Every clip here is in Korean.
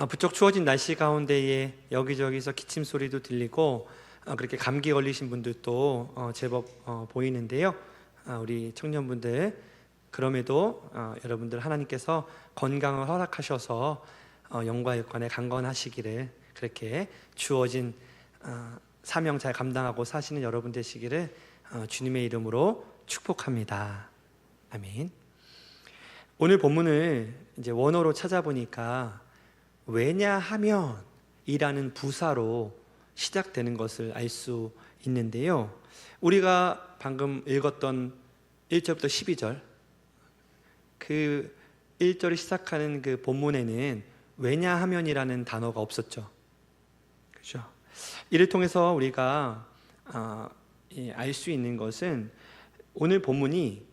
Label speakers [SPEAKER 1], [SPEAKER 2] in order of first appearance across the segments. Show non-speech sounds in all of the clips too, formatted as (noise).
[SPEAKER 1] 아, 부쩍 추워진 날씨 가운데에 여기저기서 기침 소리도 들리고 아, 그렇게 감기 걸리신 분들도 어, 제법 어, 보이는데요. 아, 우리 청년분들 그럼에도 어, 여러분들 하나님께서 건강을 허락하셔서 어, 영과 육관에 강건하시기를 그렇게 주어진 어, 사명 잘 감당하고 사시는 여러분 되시기를 어, 주님의 이름으로 축복합니다. 아멘. 오늘 본문을 이제 원어로 찾아보니까 왜냐하면 이라는 부사로 시작되는 것을 알 수 있는데요. 우리가 방금 읽었던 1절부터 12절 그 1절을 시작하는 그 본문에는 왜냐하면이라는 단어가 없었죠. 그렇죠? 이를 통해서 우리가 아, 알수 있는 것은 오늘 본문이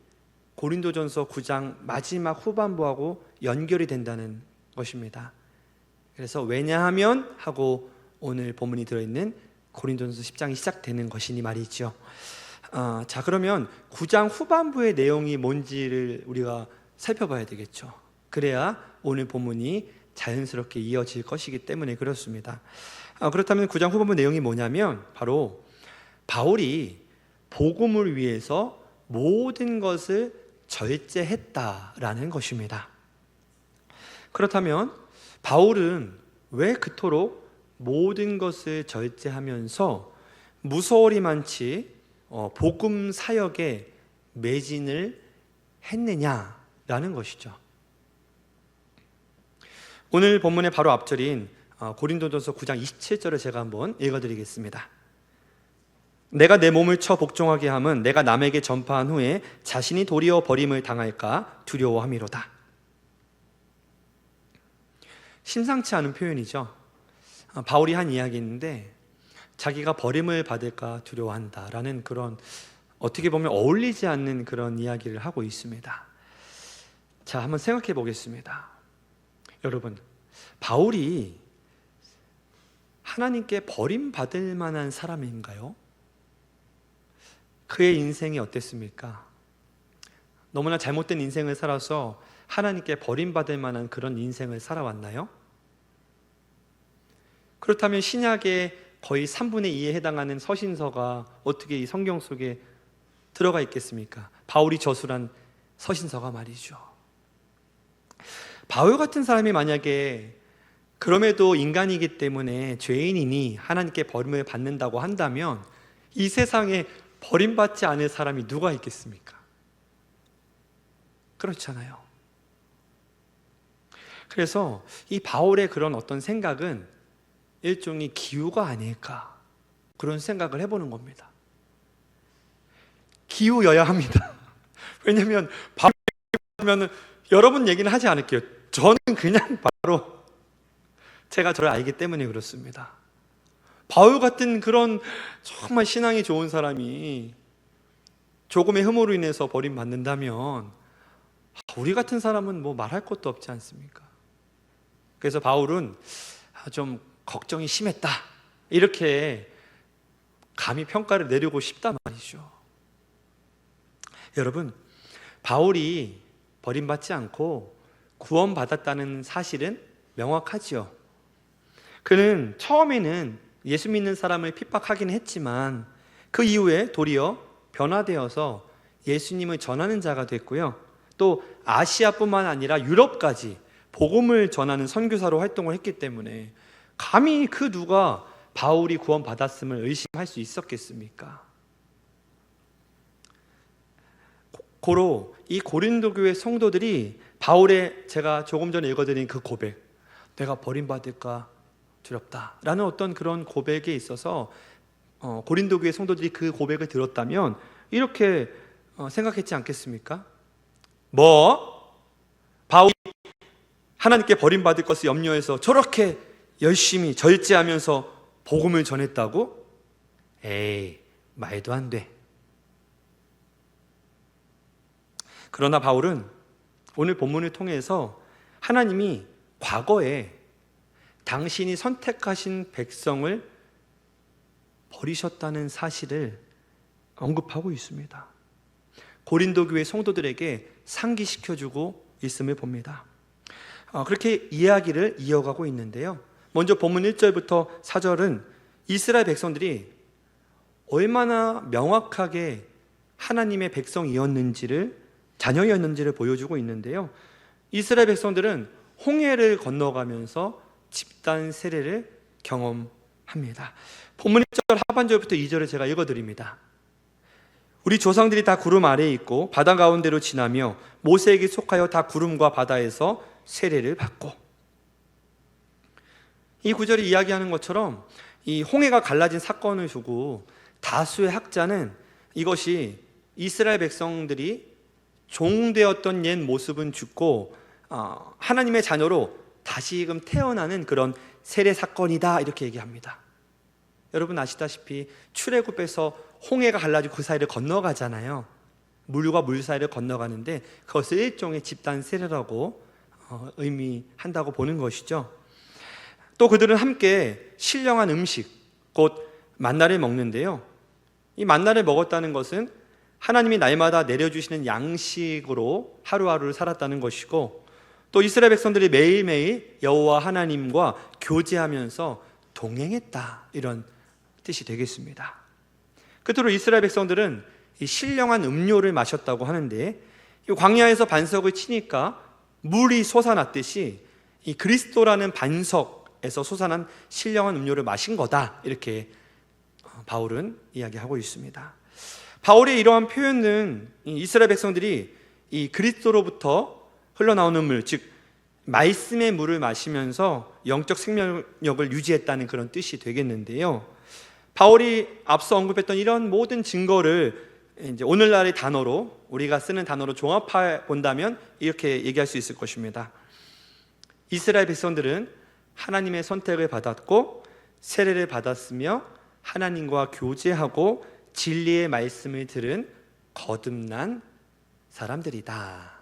[SPEAKER 1] 고린도전서 9장 마지막 후반부하고 연결이 된다는 것입니다. 그래서 왜냐하면 하고 오늘 본문이 들어있는 고린도전서 10장이 시작되는 것이니 말이죠. 아, 자 그러면 9장 후반부의 내용이 뭔지를 우리가 살펴봐야 되겠죠. 그래야 오늘 본문이 자연스럽게 이어질 것이기 때문에 그렇습니다. 아, 그렇다면 9장 후반부 내용이 뭐냐면 바로 바울이 복음을 위해서 모든 것을 절제했다라는 것입니다. 그렇다면 바울은 왜 그토록 모든 것을 절제하면서 많지 어, 복음 사역에 매진을 했느냐라는 것이죠. 오늘 본문의 바로 앞절인 어, 고린도전서 9장 27절을 제가 한번 읽어드리겠습니다. 내가 내 몸을 쳐 복종하게 함은 내가 남에게 전파한 후에 자신이 도리어 버림을 당할까 두려워함이로다. 심상치 않은 표현이죠. 아, 바울이 한 이야기인데 자기가 버림을 받을까 두려워한다라는 그런 어떻게 보면 어울리지 않는 그런 이야기를 하고 있습니다. 자, 한번 생각해 보겠습니다. 여러분, 바울이 하나님께 버림받을 만한 사람인가요? 그의 인생이 어땠습니까? 너무나 잘못된 인생을 살아서 하나님께 버림받을 만한 그런 인생을 살아왔나요? 그렇다면 신약의 거의 3분의 2에 해당하는 서신서가 어떻게 이 성경 속에 들어가 있겠습니까? 바울이 저술한 서신서가 말이죠. 바울 같은 사람이 만약에 그럼에도 인간이기 때문에 죄인이니 하나님께 버림을 받는다고 한다면 이 세상에 버림받지 않을 사람이 누가 있겠습니까? 그렇잖아요. 그래서 이 바울의 그런 어떤 생각은 일종의 기우가 아닐까 그런 생각을 해보는 겁니다. 기우여야 합니다. (laughs) 왜냐하면 바울면 여러분 얘기는 하지 않을게요. 저는 그냥 바로 제가 저를 알기 때문에 그렇습니다. 바울 같은 그런 정말 신앙이 좋은 사람이 조금의 흠으로 인해서 버림받는다면 우리 같은 사람은 뭐 말할 것도 없지 않습니까? 그래서 바울은 좀 걱정이 심했다. 이렇게 감히 평가를 내리고 싶단 말이죠. 여러분, 바울이 버림받지 않고 구원받았다는 사실은 명확하지요. 그는 처음에는 예수 믿는 사람을 핍박하긴 했지만 그 이후에 도리어 변화되어서 예수님을 전하는 자가 됐고요. 또 아시아뿐만 아니라 유럽까지 복음을 전하는 선교사로 활동을 했기 때문에 감히 그 누가 바울이 구원받았음을 의심할 수 있었겠습니까? 고로 이 고린도 교회 성도들이 바울의 제가 조금 전에 읽어드린 그 고백, 내가 버림받을까 두렵다라는 어떤 그런 고백에 있어서 어, 고린도 교회 성도들이 그 고백을 들었다면 이렇게 어, 생각했지 않겠습니까? 뭐 바울이 하나님께 버림받을 것을 염려해서 저렇게 열심히 절제하면서 복음을 전했다고? 에이, 말도 안 돼. 그러나 바울은 오늘 본문을 통해서 하나님이 과거에 당신이 선택하신 백성을 버리셨다는 사실을 언급하고 있습니다. 고린도 교회 성도들에게 상기시켜주고 있음을 봅니다. 어, 그렇게 이야기를 이어가고 있는데요. 먼저 본문 1절부터 4절은 이스라엘 백성들이 얼마나 명확하게 하나님의 백성이었는지를 자녀였는지를 보여주고 있는데요. 이스라엘 백성들은 홍해를 건너가면서 집단 세례를 경험합니다. 본문 1절 하반절부터 2절을 제가 읽어드립니다. 우리 조상들이 다 구름 아래에 있고 바다 가운데로 지나며 모세에게 속하여 다 구름과 바다에서 세례를 받고 이 구절이 이야기하는 것처럼 이 홍해가 갈라진 사건을 두고 다수의 학자는 이것이 이스라엘 백성들이 종되었던 옛 모습은 죽고 어, 하나님의 자녀로 다시금 태어나는 그런 세례 사건이다 이렇게 얘기합니다. 여러분 아시다시피 출애굽에서 홍해가 갈라지고 그 사이를 건너가잖아요. 물과 물 사이를 건너가는데 그것을 일종의 집단 세례라고 어, 의미한다고 보는 것이죠. 또 그들은 함께 신령한 음식, 곧 만나를 먹는데요. 이 만나를 먹었다는 것은 하나님이 날마다 내려주시는 양식으로 하루하루를 살았다는 것이고 또 이스라엘 백성들이 매일매일 여호와 하나님과 교제하면서 동행했다 이런 뜻이 되겠습니다. 끝으로 이스라엘 백성들은 이 신령한 음료를 마셨다고 하는데 이 광야에서 반석을 치니까 물이 솟아났듯이 이 그리스도라는 반석에서 솟아난 신령한 음료를 마신 거다 이렇게 바울은 이야기하고 있습니다. 바울의 이러한 표현은 이스라엘 백성들이 이 그리스도로부터 흘러나오는 물, 즉 말씀의 물을 마시면서 영적 생명력을 유지했다는 그런 뜻이 되겠는데요. 바울이 앞서 언급했던 이런 모든 증거를 이제 오늘날의 단어로 우리가 쓰는 단어로 종합해 본다면 이렇게 얘기할 수 있을 것입니다. 이스라엘 백성들은 하나님의 선택을 받았고 세례를 받았으며 하나님과 교제하고 진리의 말씀을 들은 거듭난 사람들이다.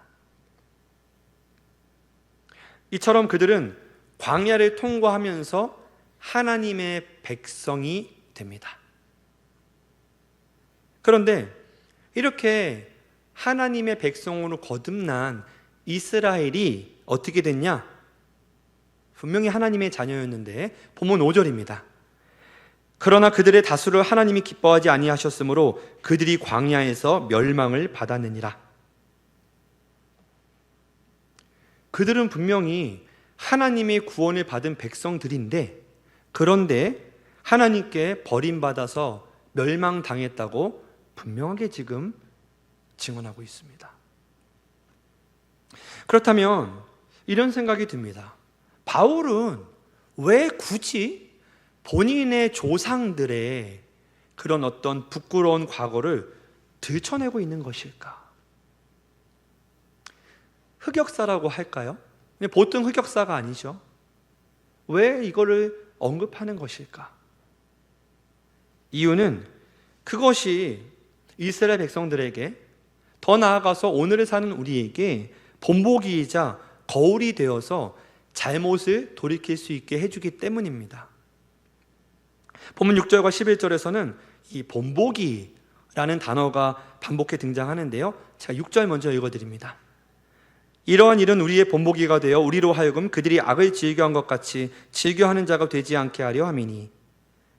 [SPEAKER 1] 이처럼 그들은 광야를 통과하면서 하나님의 백성이 됩니다. 그런데 이렇게 하나님의 백성으로 거듭난 이스라엘이 어떻게 됐냐? 분명히 하나님의 자녀였는데 본문 5절입니다. 그러나 그들의 다수를 하나님이 기뻐하지 아니하셨으므로 그들이 광야에서 멸망을 받았느니라. 그들은 분명히 하나님의 구원을 받은 백성들인데 그런데 하나님께 버림받아서 멸망당했다고 분명하게 지금 증언하고 있습니다. 그렇다면 이런 생각이 듭니다. 바울은 왜 굳이 본인의 조상들의 그런 어떤 부끄러운 과거를 들춰내고 있는 것일까? 흑역사라고 할까요? 보통 흑역사가 아니죠. 왜 이거를 언급하는 것일까? 이유는 그것이 이스라엘 백성들에게 더 나아가서 오늘을 사는 우리에게 본보기이자 거울이 되어서 잘못을 돌이킬 수 있게 해주기 때문입니다. 본문 6절과 11절에서는 이 본보기라는 단어가 반복해 등장하는데요. 제가 6절 먼저 읽어드립니다. 이러한 일은 우리의 본보기가 되어 우리로 하여금 그들이 악을 즐겨한 것 같이 즐겨하는 자가 되지 않게 하려 함이니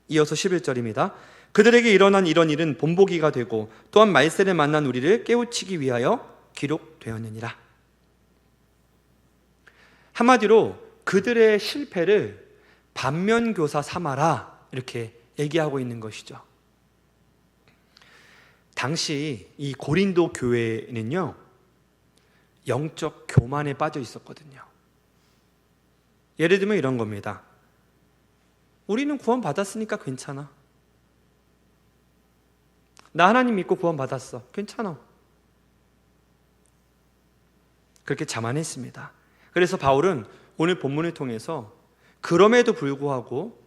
[SPEAKER 1] 이어서 11절입니다. 그들에게 일어난 이런 일은 본보기가 되고 또한 말세를 만난 우리를 깨우치기 위하여 기록되었느니라. 한마디로 그들의 실패를 반면교사 삼아라 이렇게 얘기하고 있는 것이죠. 당시 이 고린도 교회는요 영적 교만에 빠져 있었거든요. 예를 들면 이런 겁니다. 우리는 구원 받았으니까 괜찮아. 나 하나님 믿고 구원 받았어. 괜찮아. 그렇게 자만했습니다. 그래서 바울은 오늘 본문을 통해서 그럼에도 불구하고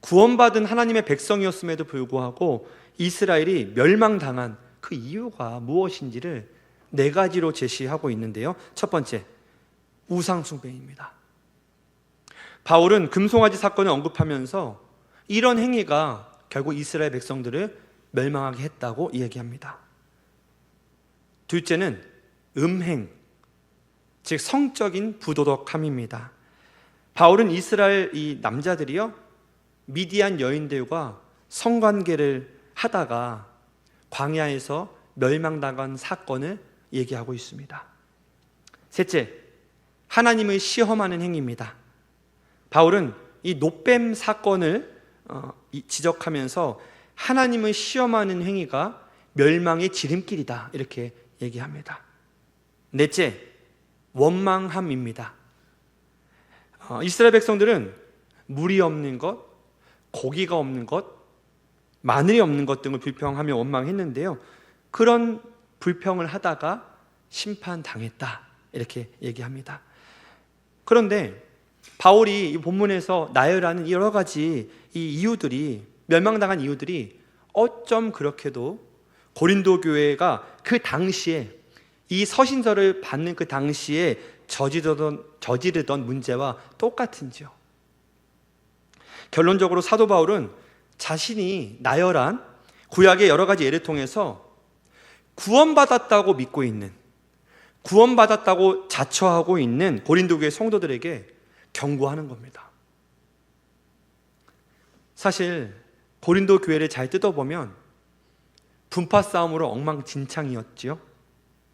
[SPEAKER 1] 구원받은 하나님의 백성이었음에도 불구하고 이스라엘이 멸망당한 그 이유가 무엇인지를 네 가지로 제시하고 있는데요. 첫 번째, 우상숭배입니다. 바울은 금송아지 사건을 언급하면서 이런 행위가 결국 이스라엘 백성들을 멸망하게 했다고 이야기합니다. 둘째는 음행, 즉 성적인 부도덕함입니다. 바울은 이스라엘 이 남자들이요 미디안 여인들과 성관계를 하다가 광야에서 멸망당한 사건을 얘기하고 있습니다. 셋째, 하나님을 시험하는 행위입니다. 바울은 이 노뱀 사건을 어, 이- 지적하면서 하나님을 시험하는 행위가 멸망의 지름길이다 이렇게 얘기합니다. 넷째, 원망함입니다. 어, 이스라엘 백성들은 물이 없는 것, 고기가 없는 것, 마늘이 없는 것 등을 불평하며 원망했는데요. 그런 불평을 하다가 심판당했다. 이렇게 얘기합니다. 그런데 바울이 이 본문에서 나열하는 여러 가지 이 이유들이 멸망당한 이유들이 어쩜 그렇게도 고린도 교회가 그 당시에 이 서신서를 받는 그 당시에 저지르던 저지르던 문제와 똑같은지요. 결론적으로 사도 바울은 자신이 나열한 구약의 여러 가지 예를 통해서 구원받았다고 믿고 있는 구원받았다고 자처하고 있는 고린도 교회 성도들에게 경고하는 겁니다. 사실 고린도 교회를 잘 뜯어보면 분파 싸움으로 엉망진창이었지요.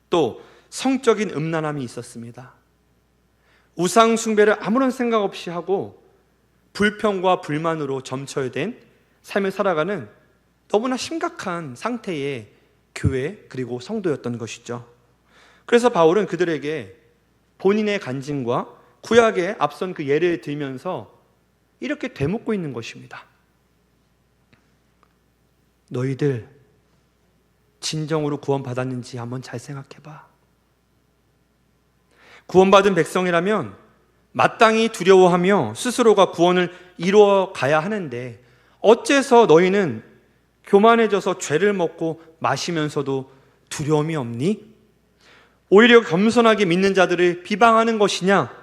[SPEAKER 1] 또 성적인 음란함이 있었습니다. 우상 숭배를 아무런 생각 없이 하고 불평과 불만으로 점철된 삶을 살아가는 너무나 심각한 상태의 교회 그리고 성도였던 것이죠. 그래서 바울은 그들에게 본인의 간증과 구약의 앞선 그 예를 들면서 이렇게 되묻고 있는 것입니다. 너희들 진정으로 구원받았는지 한번 잘 생각해 봐. 구원받은 백성이라면 마땅히 두려워하며 스스로가 구원을 이루어 가야 하는데 어째서 너희는 교만해져서 죄를 먹고 마시면서도 두려움이 없니? 오히려 겸손하게 믿는 자들을 비방하는 것이냐?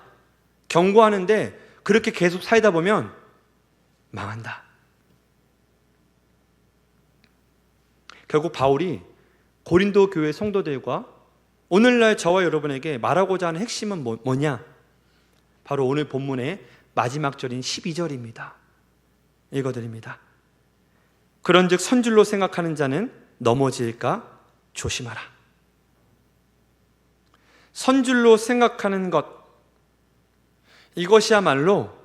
[SPEAKER 1] 경고하는데 그렇게 계속 살다 보면 망한다. 결국 바울이 고린도 교회 성도들과 오늘날 저와 여러분에게 말하고자 하는 핵심은 뭐- 뭐냐? 바로 오늘 본문의 마지막 절인 12절입니다. 읽어드립니다. 그런즉 선줄로 생각하는 자는 넘어질까 조심하라. 선줄로 생각하는 것 이것이야말로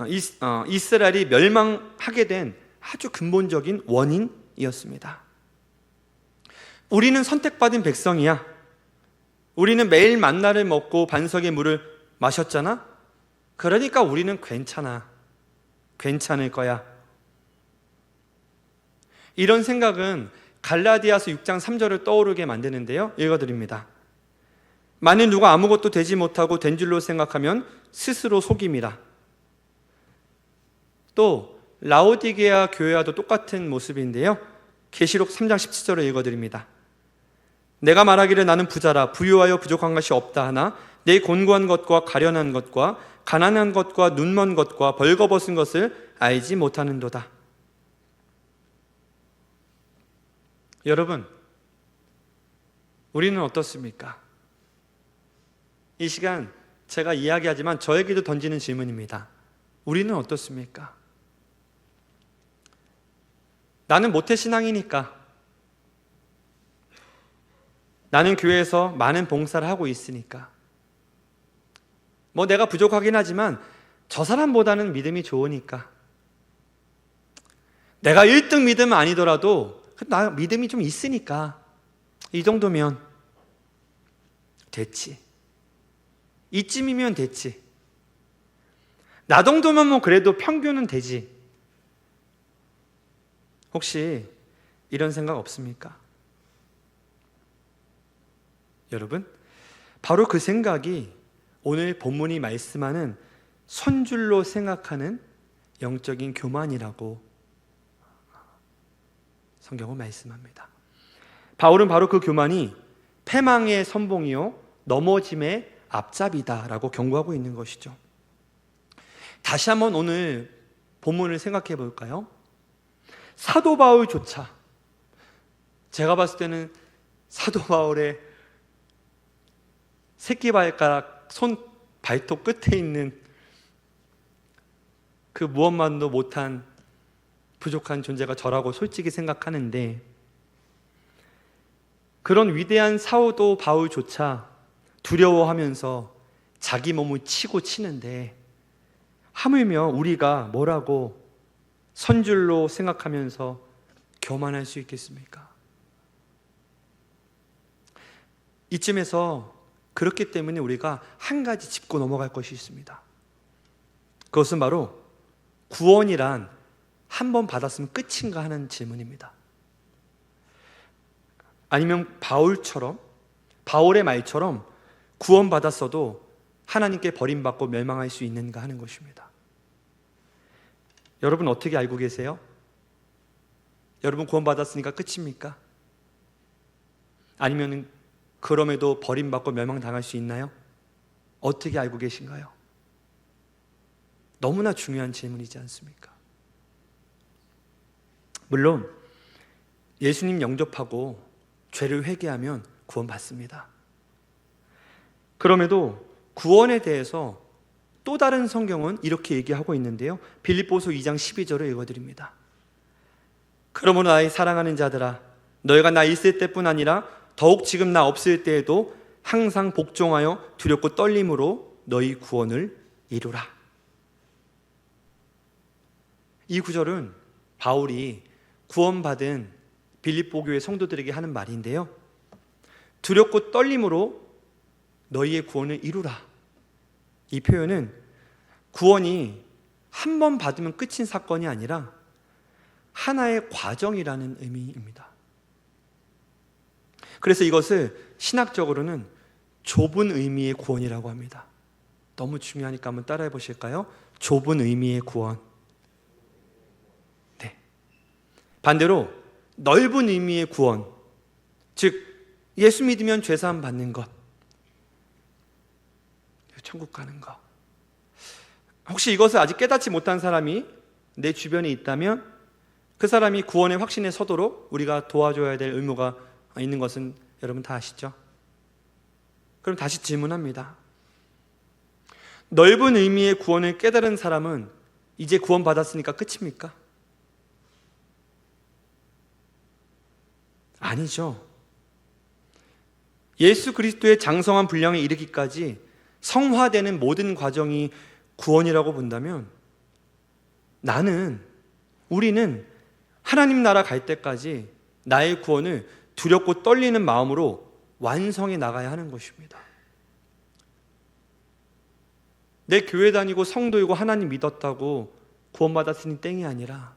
[SPEAKER 1] 어, 이스- 어, 이스라엘이 멸망하게 된 아주 근본적인 원인이었습니다. 우리는 선택받은 백성이야. 우리는 매일 만나를 먹고 반석의 물을 마셨잖아. 그러니까 우리는 괜찮아. 괜찮을 거야. 이런 생각은 갈라디아서 6장 3절을 떠오르게 만드는데요. 읽어드립니다. 만일 누가 아무것도 되지 못하고 된 줄로 생각하면 스스로 속임이라. 또 라오디게아 교회와도 똑같은 모습인데요. 계시록 3장 17절을 읽어드립니다. 내가 말하기를 나는 부자라 부유하여 부족한 것이 없다 하나 내 곤고한 것과 가련한 것과 가난한 것과 눈먼 것과 벌거벗은 것을 알지 못하는도다. 여러분, 우리는 어떻습니까? 이 시간 제가 이야기하지만 저에게도 던지는 질문입니다. 우리는 어떻습니까? 나는 모태신앙이니까 나는 교회에서 많은 봉사를 하고 있으니까 뭐 내가 부족하긴 하지만 저 사람보다는 믿음이 좋으니까 내가 1등 믿음 아니더라도 나 믿음이 좀 있으니까 이 정도면 됐지. 이쯤이면 됐지. 나 정도면 뭐 그래도 평균은 되지. 혹시 이런 생각 없습니까? 여러분, 바로 그 생각이 오늘 본문이 말씀하는 선줄로 생각하는 영적인 교만이라고 성경은 말씀합니다. 바울은 바로 그 교만이 패망의 선봉이요 넘어짐의 앞잡이다라고 경고하고 있는 것이죠. 다시 한번 오늘 본문을 생각해 볼까요? 사도 바울조차 제가 봤을 때는 사도 바울의 새끼 발가락 손 발톱 끝에 있는 그 무엇만도 못한 부족한 존재가 저라고 솔직히 생각하는데 그런 위대한 사우도 바울조차 두려워하면서 자기 몸을 치고 치는데 하물며 우리가 뭐라고 선줄로 생각하면서 교만할 수 있겠습니까? 이쯤에서 그렇기 때문에 우리가 한 가지 짚고 넘어갈 것이 있습니다. 그것은 바로 구원이란 한 번 받았으면 끝인가 하는 질문입니다. 아니면 바울처럼 바울의 말처럼 구원받았어도 하나님께 버림받고 멸망할 수 있는가 하는 것입니다. 여러분 어떻게 알고 계세요? 여러분 구원받았으니까 끝입니까? 아니면 그럼에도 버림받고 멸망당할 수 있나요? 어떻게 알고 계신가요? 너무나 중요한 질문이지 않습니까? 물론 예수님 영접하고 죄를 회개하면 구원받습니다. 그럼에도 구원에 대해서 또 다른 성경은 이렇게 얘기하고 있는데요. 빌립보서 2장 12절을 읽어드립니다. 그러므로 나의 사랑하는 자들아 너희가 나 있을 때뿐 아니라 더욱 지금 나 없을 때에도 항상 복종하여 두렵고 떨림으로 너희 구원을 이루라. 이 구절은 바울이 구원받은 빌립보 교회 성도들에게 하는 말인데요. 두렵고 떨림으로 너희의 구원을 이루라. 이 표현은 구원이 한 번 받으면 끝인 사건이 아니라 하나의 과정이라는 의미입니다. 그래서 이것을 신학적으로는 좁은 의미의 구원이라고 합니다. 너무 중요하니까 한번 따라해 보실까요? 좁은 의미의 구원. 네. 반대로 넓은 의미의 구원. 즉, 예수 믿으면 죄 사함 받는 것. 천국 가는 것. 혹시 이것을 아직 깨닫지 못한 사람이 내 주변에 있다면 그 사람이 구원의 확신에 서도록 우리가 도와줘야 될 의무가 있는 것은 여러분 다 아시죠? 그럼 다시 질문합니다. 넓은 의미의 구원을 깨달은 사람은 이제 구원받았으니까 끝입니까? 아니죠. 예수 그리스도의 장성한 분량에 이르기까지 성화되는 모든 과정이 구원이라고 본다면 나는 우리는 하나님 나라 갈 때까지 나의 구원을 두렵고 떨리는 마음으로 완성해 나가야 하는 것입니다. 내 교회 다니고 성도이고 하나님 믿었다고 구원받았으니 땡이 아니라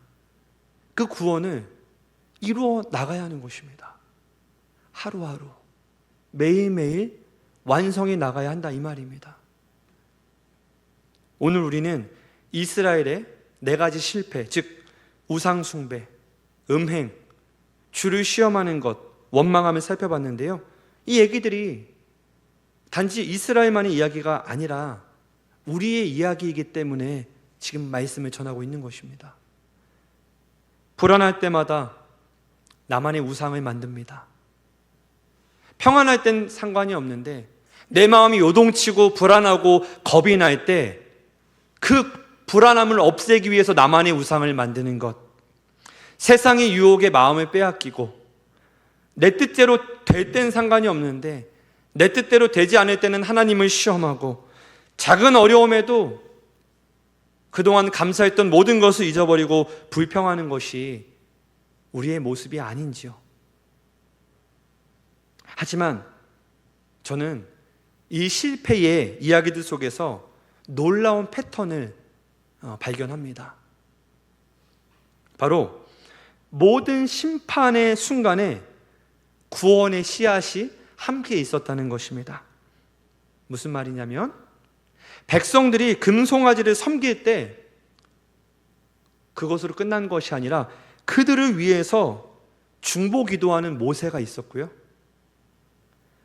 [SPEAKER 1] 그 구원을 이루어 나가야 하는 것입니다. 하루하루, 매일매일 완성해 나가야 한다 이 말입니다. 오늘 우리는 이스라엘의 네 가지 실패, 즉 우상숭배, 음행, 주를 시험하는 것, 원망함을 살펴봤는데요. 이 얘기들이 단지 이스라엘만의 이야기가 아니라 우리의 이야기이기 때문에 지금 말씀을 전하고 있는 것입니다. 불안할 때마다 나만의 우상을 만듭니다. 평안할 땐 상관이 없는데 내 마음이 요동치고 불안하고 겁이 날 때 그 불안함을 없애기 위해서 나만의 우상을 만드는 것. 세상의 유혹에 마음을 빼앗기고 내 뜻대로 될 땐 상관이 없는데 내 뜻대로 되지 않을 때는 하나님을 시험하고 작은 어려움에도 그동안 감사했던 모든 것을 잊어버리고 불평하는 것이 우리의 모습이 아닌지요. 하지만 저는 이 실패의 이야기들 속에서 놀라운 패턴을 어, 발견합니다. 바로 모든 심판의 순간에 구원의 씨앗이 함께 있었다는 것입니다. 무슨 말이냐면 백성들이 금송아지를 섬길 때 그것으로 끝난 것이 아니라 그들을 위해서 중보 기도하는 모세가 있었고요.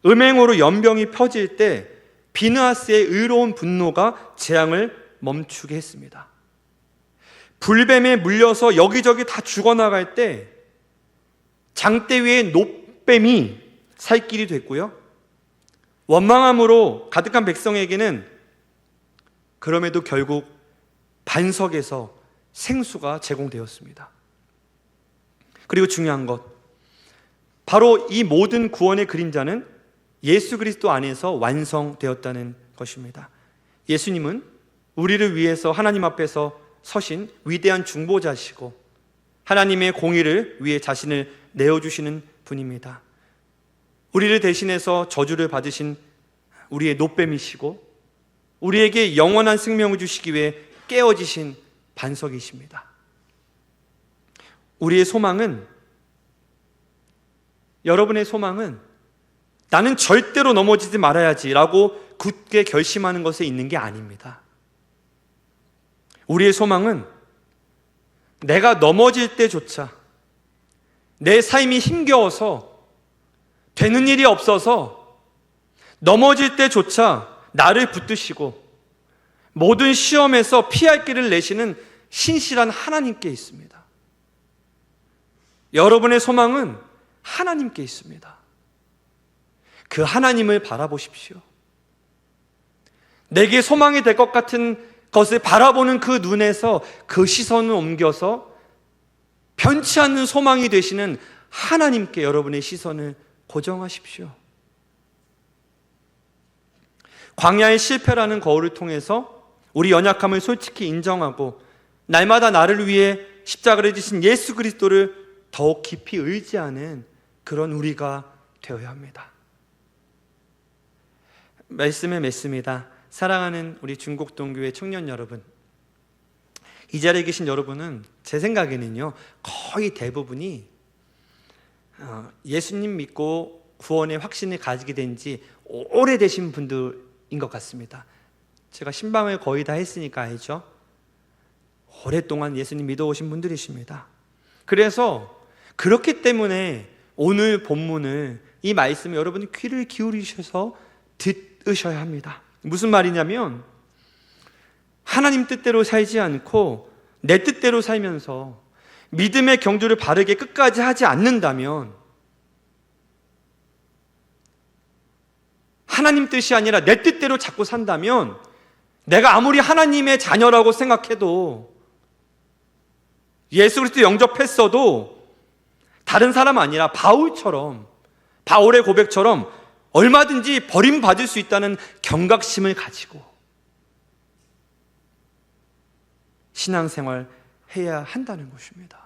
[SPEAKER 1] 음행으로 연병이 펴질 때 비느하스의 의로운 분노가 재앙을 멈추게 했습니다. 불뱀에 물려서 여기저기 다 죽어나갈 때 장대 위에 노뱀이 살 길이 됐고요. 원망함으로 가득한 백성에게는 그럼에도 결국 반석에서 생수가 제공되었습니다. 그리고 중요한 것, 바로 이 모든 구원의 그림자는 예수 그리스도 안에서 완성되었다는 것입니다. 예수님은 우리를 위해서 하나님 앞에서 서신 위대한 중보자시고 하나님의 공의를 위해 자신을 내어주시는 분입니다. 우리를 대신해서 저주를 받으신 우리의 노뱀이시고 우리에게 영원한 생명을 주시기 위해 깨어지신 반석이십니다. 우리의 소망은 여러분의 소망은 나는 절대로 넘어지지 말아야지라고 굳게 결심하는 것에 있는 게 아닙니다. 우리의 소망은 내가 넘어질 때조차 내 삶이 힘겨워서 되는 일이 없어서 넘어질 때조차 나를 붙드시고 모든 시험에서 피할 길을 내시는 신실한 하나님께 있습니다. 여러분의 소망은 하나님께 있습니다. 그 하나님을 바라보십시오. 내게 소망이 될 것 같은 것을 바라보는 그 눈에서 그 시선을 옮겨서 변치 않는 소망이 되시는 하나님께 여러분의 시선을 고정하십시오. 광야의 실패라는 거울을 통해서 우리 연약함을 솔직히 인정하고 날마다 나를 위해 십자가를 지신 예수 그리스도를 더욱 깊이 의지하는 그런 우리가 되어야 합니다. 말씀에 맺습니다. 사랑하는 우리 중국동교회 청년 여러분. 이 자리에 계신 여러분은 제 생각에는요, 거의 대부분이 어, 예수님 믿고 구원의 확신을 가지게 된 지 오래되신 분들인 것 같습니다. 제가 신방을 거의 다 했으니까 알죠? 오랫동안 예수님 믿어오신 분들이십니다. 그래서 그렇기 때문에 오늘 본문을 이 말씀에 여러분이 귀를 기울이셔서 듣으셔야 합니다. 무슨 말이냐면 하나님 뜻대로 살지 않고 내 뜻대로 살면서 믿음의 경주를 바르게 끝까지 하지 않는다면 하나님 뜻이 아니라 내 뜻대로 자꾸 산다면 내가 아무리 하나님의 자녀라고 생각해도 예수 그리스도 영접했어도 다른 사람 아니라 바울처럼 바울의 고백처럼 얼마든지 버림받을 수 있다는 경각심을 가지고 신앙생활 해야 한다는 것입니다.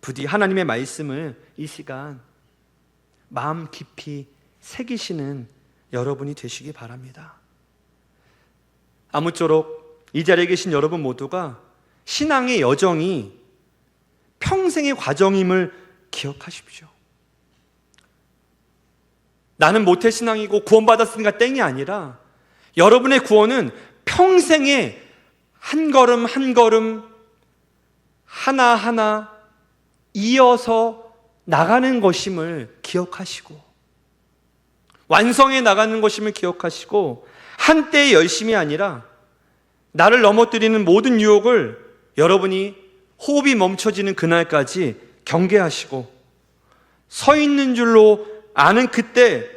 [SPEAKER 1] 부디 하나님의 말씀을 이 시간 마음 깊이 새기시는 여러분이 되시기 바랍니다. 아무쪼록 이 자리에 계신 여러분 모두가 신앙의 여정이 평생의 과정임을 기억하십시오. 나는 모태 신앙이고 구원받았으니까 땡이 아니라 여러분의 구원은 평생에 한 걸음 한 걸음 하나하나 이어서 나가는 것임을 기억하시고 완성해 나가는 것임을 기억하시고 한때의 열심이 아니라 나를 넘어뜨리는 모든 유혹을 여러분이 호흡이 멈춰지는 그날까지 경계하시고 서 있는 줄로 아는 그때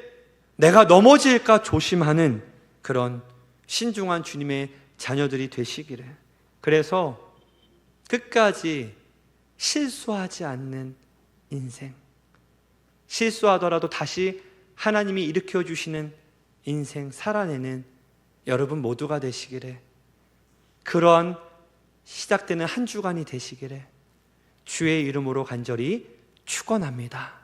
[SPEAKER 1] 내가 넘어질까 조심하는 그런 신중한 주님의 자녀들이 되시기를. 그래서 끝까지 실수하지 않는 인생. 실수하더라도 다시 하나님이 일으켜 주시는 인생 살아내는 여러분 모두가 되시기를. 그런 시작되는 한 주간이 되시기를 주의 이름으로 간절히 축원합니다.